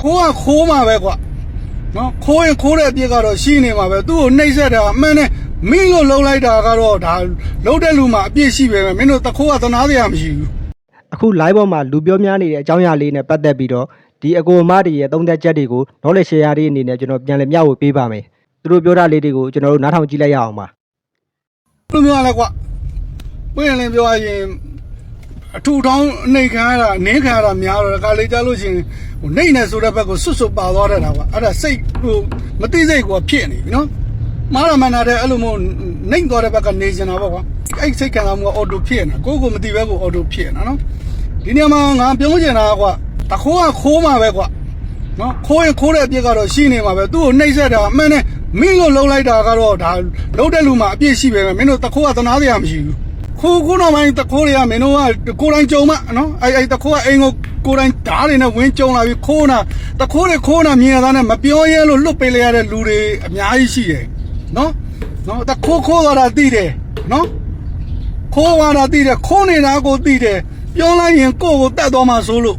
ခိုးကခိုးမှာပဲကွာနော်ခိုးရင်ခိုးတဲ့အပြစ်ကတော့ရှိနေမှာပဲသူ့ကိုနှိပ်စက်တာအမှန်နဲ့မင်းကိုလှုပ်လိုက်တာကတော့ဒါလှုပ်တဲ့လူမှာအပြစ်ရှိပဲပဲမင်းတို့တခိုးကသနာစရာမရှိဘူးအခု live ပေါ်မှာလူပြောများနေတဲ့အကြောင်းအရာလေးနဲ့ပတ်သက်ပြီးတော့ဒီအကိုအမတွေရဲ့သုံးသက်ချက်တွေကို knowledge share ရေးအနေနဲ့ကျွန်တော်ပြန်လည်မျှဝေပေးပါမယ်သူတို့ပြောတာလေးတွေကိုကျွန်တော်တို့နားထောင်ကြည့်လိုက်ရအောင်ပါဘယ်လိုမျိုးလဲကွာပြင်းလင်းပြောရရင်အထူထောင်းနှိတ်ခံရတာနင်းခံရတာများတော့ကလေးကြလို့ရှိရင် ဟိုနှိတ်နေဆိုတဲ့ဘက်ကိုဆွတ်ဆွတ်ပါသွားတတ်တာကွာအဲ့ဒါစိတ်ဟိုမသိစိတ်ကွာဖြစ်နေပြီနော်မာရမနာတဲ့အဲ့လိုမျိုးနှိတ်သွားတဲ့ဘက်ကနေကျင်တာပေါ့ကွာအဲ့စိတ်ခံစားမှုကအော်တိုဖြစ်နေတာကိုယ့်ကိုမသိဘဲကိုအော်တိုဖြစ်နေတာနော်ဒီနေရာမှာငါပြောချင်တာကွာတခိုးကခိုးမှာပဲကွာနော်ခိုးရင်ခိုးတဲ့အပြစ်ကတော့ရှိနေမှာပဲသူ့ကိုနှိပ်စက်တာအမှန်နဲ့မင်းကိုလှုပ်လိုက်တာကတော့ဒါလှုပ်တဲ့လူမှာအပြစ်ရှိပဲပဲမင်းတို့တခိုးကသနာစရာမရှိဘူးခိုးခုနောက်ပိုင်းတခိုးတွေကမင်းတို့ကကိုယ်တိုင်ကြုံမနော်အဲ့အဲ့တခိုးကအိမ်ကို ကိုယ်တိုင်ဓာတ်တွေနဲ့ဝင်းကြုံလာပြီးခိုးနာတခိုးတွေခိုးနာမြင်ရတာနဲ့မပြောရဲလို့လွတ်ပေးလိုက်ရတဲ့လူတွေအများကြီးရှိတယ်နော်နော်တခိုးခိုးသွားတာသိတယ်နော်ခိုးသွားတာသိတယ်ခိုးနေတာကိုသိတယ်ပြောလိုက်ရင်ကိုယ့်ကိုတတ်သွားမှာဆိုလို့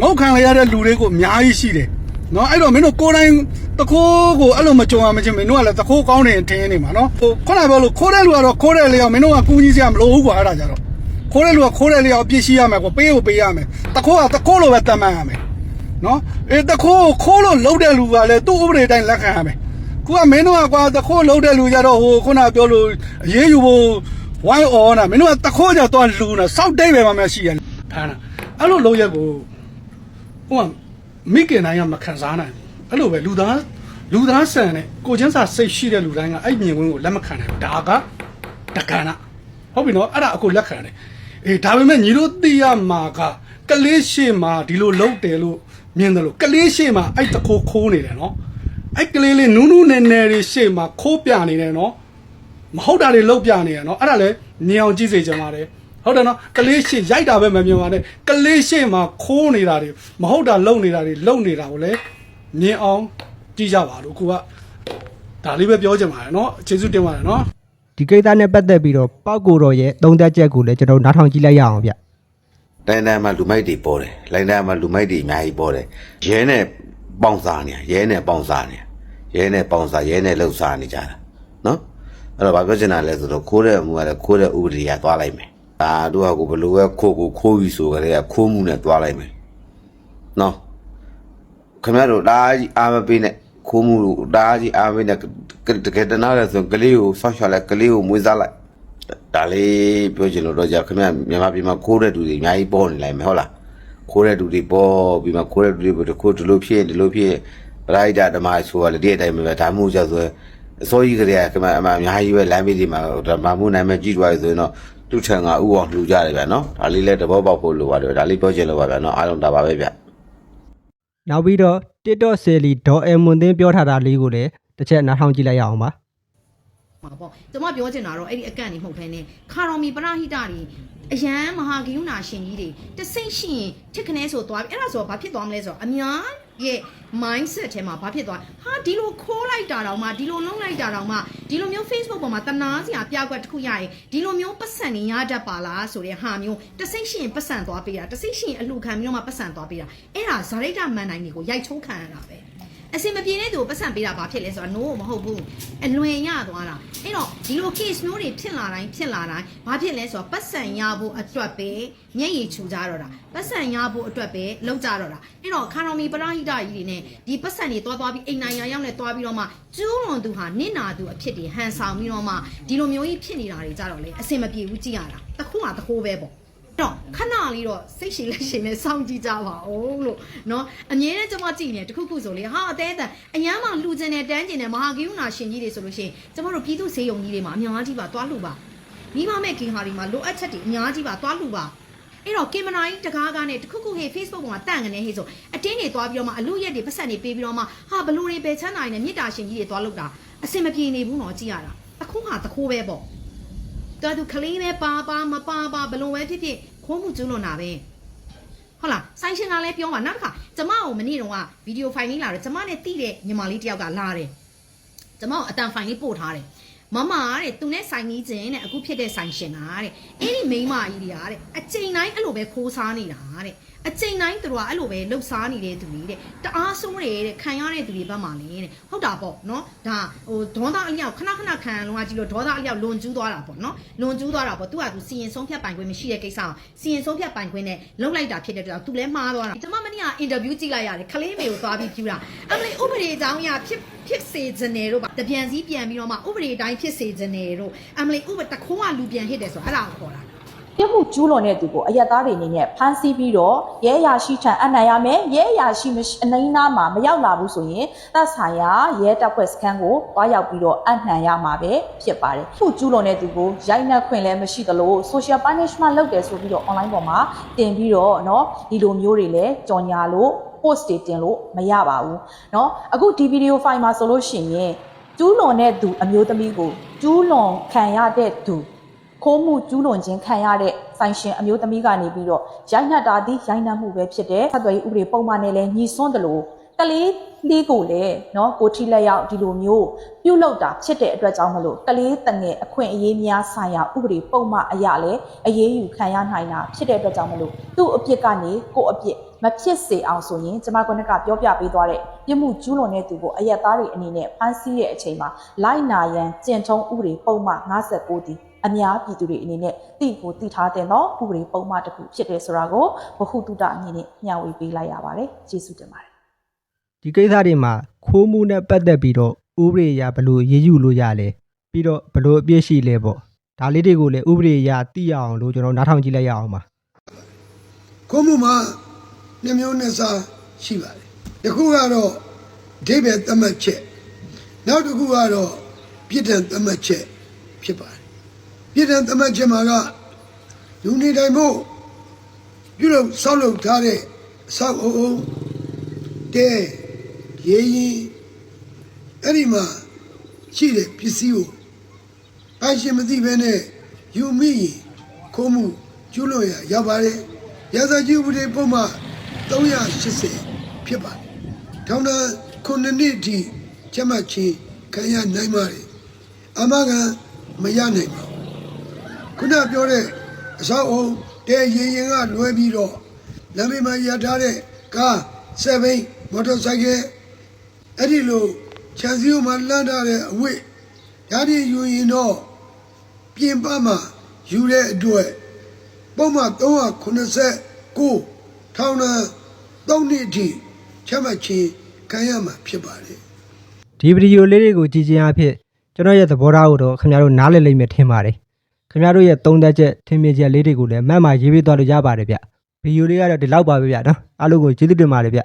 ငုတ်ခံလိုက်ရတဲ့လူတွေကိုအများကြီးရှိတယ်နော်အဲ့တော့မင်းတို့ကိုယ်တိုင်တခိုးကိုအဲ့လိုမကြုံရမချင်းမင်းတို့ကလည်းတခိုးကောင်းတယ်ထင်နေမှာနော်ဟိုခုနကပြောလို့ခိုးတဲ့လူကတော့ခိုးတဲ့လေအောင်မင်းတို့ကကူညီစရာမလိုဘူးကွာအဲ့ဒါကြတော့ ခိုးတဲ့လူကခိုးတဲ့လျောက်အပြစ်ရှိရမယ်ကွာပေးကိုပေးရမယ်တခိုးကတခိုးလိုပဲတမန်ရမယ်နော်အေးတခိုးခိုးလို့လှုပ်တဲ့လူကလည်းသူ့ဥပဒေတိုင်းလက်ခံရမယ်ခုကမင်းတို့ကကွာတခိုးလှုပ်တဲ့လူကြတော့ဟိုခုနပြောလို့အေးယူဖို့ဝိုင်းအော်နာမင်းတို့ကတခိုးကြတော့လူနာစောက်တိတ်ပဲမှမရှိရဖမ်းတာအဲ့လိုလုပ်ရက်ကိုဟိုကမိခင်တိုင်းကမခံစားနိုင်ဘူးအဲ့လိုပဲလူသားလူသားဆန်နဲ့ကိုချင်းစာစိတ်ရှိတဲ့လူတိုင်းကအဲ့မြင်ကွင်းကိုလက်မခံနိုင်ဘူးဒါကတက္ကနာဟုတ်ပြီနော်အဲ့ဒါအခုလက်ခံတယ် အေးဒါပေမဲ့ညီတို့သိရမှာကကလေးရှိမှာဒီလိုလုံးတယ်လို့မြင်တယ်လို့ကလေးရှိမှာအဲ့တခိုးခိုးနေတယ်နော်အဲ့ကလေးလေးနူးနူးနယ်နယ်တွေရှိမှာခိုးပြနေတယ်နော်မဟုတ်တာတွေလောက်ပြနေရနော်အဲ့ဒါလည်းမြင်အောင်ကြည့်စေချင်ပါတယ်ဟုတ်တယ်နော်ကလေးရှေ့ရိုက်တာပဲမမြင်ပါနဲ့ကလေးရှေ့မှာခိုးနေတာတွေမဟုတ်တာလုံနေတာတွေလုံနေတာကိုလည်းမြင်အောင်ကြည့်ကြပါလို့ကိုကဒါလေးပဲပြောချင်ပါတယ်နော်ကျေးဇူးတင်ပါတယ်နော် ဒီကိစ္စနဲ့ပတ်သက်ပြီးတော့ပောက်ကိုတော်ရဲ့သုံးသက်ချက်ကိုလည်းကျွန်တော်တို့နားထောင်ကြည့်လိုက်ရအောင်ဗျလိုင်းတန်းမှာလူမိုက်တွေပေါ်တယ်လိုင်းတန်းမှာလူမိုက်တွေအများကြီးပေါ်တယ်ရဲနဲ့ပေါင်စားနေရဲနဲ့ပေါင်စားနေရဲနဲ့ပေါင်စားရဲနဲ့လှုပ်စားနေကြတာနော်အဲ့တော့ဘာပြောချင်တာလဲဆိုတော့ခိုးတဲ့အမှုကလည်းခိုးတဲ့ဥပဒေကသွားလိုက်မယ်ဒါတို့ကကိုဘလို့ပဲခိုးကိုခိုးပြီဆိုကြတဲ့ကခိုးမှုနဲ့သွားလိုက်မယ်နော်ခင်ဗျားတို့ဒါကြီးအားမပေးနဲ့ ခိုးမှုတို့ဒါကြီးအားမပေးနဲ့တကယ်တနာလဲဆိုရင်ကလေးကိုဆောက်ရှောက်လိုက်ကလေးကိုမွေးစားလိုက်ဒါလေးပြောချင်လို့တော့ကြာခင်ဗျမြန်မာပြည်မှာခိုးတဲ့သူတွေအများကြီးပေါ်နေလိုက်မယ်ဟုတ်လားခိုးတဲ့သူတွေပေါ်ပြီးမှခိုးတဲ့သူတွေတခုဒီလိုဖြစ်ဒီလိုဖြစ်ပရိုက်တာဓမ္မဆိုရလေဒီအတိုင်းပဲဒါမှမဟုတ်ကြဆိုအစိုးရကလေးကခင်ဗျအမှအများကြီးပဲလမ်းမေးဒီမှာဓမ္မမှုနာမည်ကြည့်သွားရဆိုရင်တော့သူ့ထံကဥအောင်လှူကြတယ်ဗျာနော်ဒါလေးလည်းတဘောပေါက်ဖို့လိုပါတယ်ဒါလေးပြောချင်လို့ပါဗျာနော်အားလုံးဒါပါပဲဗျ နောက်ပြီးတော့ TikTok ဆယ်လီဒေါ်အမွန်သင်းပြောထားတာလေးကိုလည်းတစ်ချက်နားထောင်ကြည့်လိုက်ရအောင်ပါမှာပေါ့ကျွန်မပြောချင်တာတော့အဲ့ဒီအကန့်နေမဟုတ်ဘဲနဲ့ခါတော်မီပရဟိတတွေအရန်မဟာဂိယုနာရှင်ကြီးတွေတစိမ့်ရှိရင်ထစ်ခနဲဆိုသွားပြီအဲ့ဒါဆိုတော့ဘာဖြစ်သွားမလဲဆိုတော့အများ ရဲ့ mindset ထဲမှာဘာဖြစ်သွားဟာဒီလိုခိုးလိုက်တာတောင်မှဒီလိုလုံးလိုက်တာတောင်မှဒီလိုမျိုး Facebook ပေါ်မှာတနာစရာပြကွက်တစ်ခုရရင်ဒီလိုမျိုးပတ်စံနေရတတ်ပါလားဆိုတဲ့ဟာမျိုးတစိမ့်ရှိရင်ပတ်စံသွားပေးတာတစိမ့်ရှိရင်အလှခံပြီးတော့မှပတ်စံသွားပေးတာအဲ့ဒါဇာရိတမန်နိုင်တွေကိုရိုက်ချိုးခံရတာပဲ အစင်မပြေတဲ့သူကိုပတ်စံပေးတာဘာဖြစ်လဲဆိုတော့ no မဟုတ်ဘူးအလွင်ရသွားတာအဲ့တော့ဒီလို case မျိုးတွေဖြစ်လာတိုင်းဖြစ်လာတိုင်းဘာဖြစ်လဲဆိုတော့ပတ်စံရဖို့အတွက်ပဲမျက်ရည်ချူကြတော့တာပတ်စံရဖို့အတွက်ပဲလောက်ကြတော့တာအဲ့တော့ခါတော်မီပရဟိတကြီးတွေနဲ့ဒီပတ်စံတွေတွားတွားပြီးအိမ်နိုင်ရရောက်နဲ့တွားပြီးတော့မှကျူးလွန်သူဟာနင့်နာသူအဖြစ်တွေဟန်ဆောင်ပြီးတော့မှဒီလိုမျိုးကြီးဖြစ်နေတာတွေကြတော့လေအစင်မပြေဘူးကြည့်ရတာတစ်ခုမှတစ်ခိုးပဲပေါ့ တော့ခဏလေးတော့စိတ်ရှည်လက်ရှည်နဲ့စောင့်ကြည့်ကြပါဦးလို့နော်အမြဲတမ်းကျွန်မကြည့်နေတခုခုဆိုလေဟာအသေးအံအရန်မှလှူကျင်တယ်တန်းကျင်တယ်မဟာကိယုဏရှင်ကြီးတွေဆိုလို့ရှိရင်ကျွန်တော်တို့ပြည်သူစေယုံကြီးတွေမှာအများကြီးပါသွားလှူပါမိမမဲ့ကင်ဟာဒီမှာလိုအပ်ချက်တွေအများကြီးပါသွားလှူပါအဲ့တော့ကင်မရာကြီးတကားကနေတခုခုဟေ့ Facebook ပေါ်မှာတန့်ကနေဟေ့ဆိုအတင်းတွေသွားပြီးတော့မှအလူရက်တွေပတ်စံတွေပေးပြီးတော့မှဟာဘလူတွေပဲချမ်းနိုင်နေမြစ်တာရှင်ကြီးတွေသွားလောက်တာအစင်မပြေနေဘူးတော့ကြည်ရတာအခုဟာတခိုးပဲပေါ့တော်သူကလေးပဲပါပါမပါပါဘလုံပဲဖြစ်ဖြစ် ခိုးမှုကျွလွန်တာပဲဟုတ်လားဆိုင်ရှင်ကလည်းပြောပါနောက်တစ်ခါကျမကိုမနေ့တုန်းကဗီဒီယိုဖိုင်လေးလာတော့ကျမနဲ့တိတဲ့ညီမလေးတယောက်ကလာတယ်ကျမကိုအတန်ဖိုင်လေးပို့ထားတယ် မမတဲ့သူနဲ့ဆိုင်ကြီးချင်းတဲ့အခုဖြစ်တဲ့ဆိုင်ရှင်ကတဲ့အဲ့ဒီမိန်းမကြီးတွေကတဲ့အချိန်တိုင်းအဲ့လိုပဲခိုးစားနေတာတဲ့အချိန်တိုင်းသူတို့ကအဲ့လိုပဲလှုပ်ရှားနေတဲ့သူတွေတဲ့တအားဆိုးတယ်တဲ့ခံရတဲ့သူတွေဘက်မှာလေတဲ့ဟုတ်တာပေါ့နော်ဒါဟိုဒေါသအလျောက်ခဏခဏခံလုံးကကြည့်လို့ဒေါသအလျောက်လွန်ကျူးသွားတာပေါ့နော်လွန်ကျူးသွားတာပေါ့သူကသူစီရင်ဆုံးဖြတ်ပိုင်ခွင့်မရှိတဲ့ကိစ္စအောင်စီရင်ဆုံးဖြတ်ပိုင်ခွင့်နဲ့လှုပ်လိုက်တာဖြစ်တဲ့အတွက်သူလည်းမှားသွားတာကျွန်မမနေ့ကအင်တာဗျူးကြည့်လိုက်ရတယ်ခလေးမေကိုသွားပြီးပြူတာအမလေးဥပဒေအကြောင်းအရဖြစ် ဖြစ်စေခြင်းတယ်တို့ပါတပြန်စည်းပြန်ပြီးတော့မှဥပဒေအတိုင်းဖြစ်စေခြင်းတယ်တို့အမလေးဥပဒေတခိုးကလူပြန်ဟစ်တယ်ဆိုအဲ့ဒါကိုခေါ်တာ ပြစ်မှုကျူးလွန်တဲ့သူကိုအယက်သားတွေအနေနဲ့ဖမ်းဆီးပြီးတော့ရဲအရာရှိထံအနှံ့ရမယ်ရဲအရာရှိမရှိအနိုင်နာမှာမရောက်လာဘူးဆိုရင်သက်ဆိုင်ရာရဲတပ်ဖွဲ့စခန်းကိုတွားရောက်ပြီးတော့အနှံ့ရမှာပဲဖြစ်ပါတယ်။ခုကျူးလွန်တဲ့သူကိုရိုက်နှက်ခွင့်လည်းမရှိသလို social punishment လုပ်တယ်ဆိုပြီးတော့ online ပေါ်မှာတင်ပြီးတော့เนาะဒီလိုမျိုးတွေလည်းကြော်ညာလို့ post တွေတင်လို့မရပါဘူးเนาะအခုဒီ video file မှာဆိုလို့ရှိရင်ကျူးလွန်တဲ့သူအမျိုးသမီးကိုကျူးလွန်ခံရတဲ့သူ ခိုးမှုကျူးလွန်ခြင်းခံရတဲ့ဆိုင်ရှင်အမျိုးသမီးကနေပြီးတော့ရိုက်နှက်တာသည်ရိုက်နှက်မှုပဲဖြစ်တဲ့ဆက်သွယ်ရေးဥပဒေပုံမှန်နဲ့လည်းညီစွန်းတယ်လို့ကလေးလေးကိုလည်းเนาะကိုထီလက်ရောက်ဒီလိုမျိုးပြုတ်လောက်တာဖြစ်တဲ့အတွက်ကြောင့်မလို့ကလေးတငယ်အခွင့်အရေးများဆိုင်ရာဥပဒေပုံမှန်အရာလည်းအရေးယူခံရနိုင်တာဖြစ်တဲ့အတွက်ကြောင့်မလို့သူ့အပြစ်ကနေကိုယ့်အပြစ် မဖြစ်စေအောင်ဆိုရင်ကျွန်မကကပြောပြပေးသွားတဲ့ပြစ်မှုကျူးလွန်တဲ့သူကိုအယက်သားတွေအနေနဲ့ဖမ်းဆီးတဲ့အချိန်မှာလိုက်နာရန်ကျင့်ထုံးဥပဒေပုံမှန်59တီအများပြည်သူတွေအနေနဲ့တိကိုတိထားတဲ့တော့ဥပဒေပုံမှန်တစ်ခုဖြစ်တယ်ဆိုတာကိုဘဟုတုတအနေနဲ့မျှဝေပေးလိုက်ရပါတယ်ကျေးဇူးတင်ပါတယ်ဒီကိစ္စတွေမှာခိုးမှုနဲ့ပတ်သက်ပြီးတော့ဥပဒေအရဘယ်လိုရေးယူလို့ရလဲပြီးတော့ဘယ်လိုအပြစ်ရှိလဲပေါ့ဒါလေးတွေကိုလည်းဥပဒေအရသိရအောင်လို့ကျွန်တော်နားထောင်ကြည့်လိုက်ရအောင်ပါခုမှုမှာ နှမျိုးနဲ့စားရှိပါတယ်။တစ်ခုကတော့အဓိပ္ပာယ်သတ်မှတ်ချက်နောက်တစ်ခုကတော့ပြစ်ဒဏ်သတ်မှတ်ချက်ဖြစ်ပါတယ်။ပြစ်ဒဏ်သတ်မှတ်ချက်မှာကလူနေတိုင်းမို့ပြုလုပ်ဆောက်လုပ်ထားတဲ့အဆောက်အအုံတဲရေရင်အဲ့ဒီမှာရှိတဲ့ပစ္စည်းကိုအရှင်မသိဘဲနဲ့ယူမိရင်ခိုးမှုကျူးလွန်ရရောက်ပါတယ်။ရာဇကြီးဥပဒေပုံမှန် 380ဖြစ်ပါတယ်။ထောင်ဒဏ်9နှစ်အထိကျမချင်းခံရနိုင်ပါတယ်။အမကမရနိုင်ပါဘူး။ခုနပြောတဲ့အဆောက်အုံတဲရင်ရင်ကလွဲပြီးတော့လမ်းမမှာရထားတဲ့ကား၊ဆယ်ဘိန်းမော်တော်ဆိုင်ကယ်အဲ့ဒီလိုခြံစည်းမှာလမ်းထားတဲ့အဝတ်ဓာတ်ရည်ယူရင်တော့ပြင်ပမှာယူတဲ့အတွက်ပုံမှန်389ထောင်နဲ့ ၃နှစ်အထိချမှတ်ခြင်းခံရမှာဖြစ်ပါတယ်ဒီဗီဒီယိုလေးတွေကိုကြည့်ခြင်းအဖြစ်ကျွန်တော်ရဲ့သဘောထားကိုတော့ခင်ဗျားတို့နားလည်လိမ့်မယ်ထင်ပါတယ်ခင်ဗျားတို့ရဲ့သုံးသက်ချက်ထင်မြင်ချက်လေးတွေကိုလည်းမှတ်မှရေးပေးသွားလို့ရပါတယ်ဗျဗီဒီယိုလေးကတော့ဒီလောက်ပါပဲဗျနော်အားလုံးကိုကျေးဇူးတင်ပါတယ်ဗျ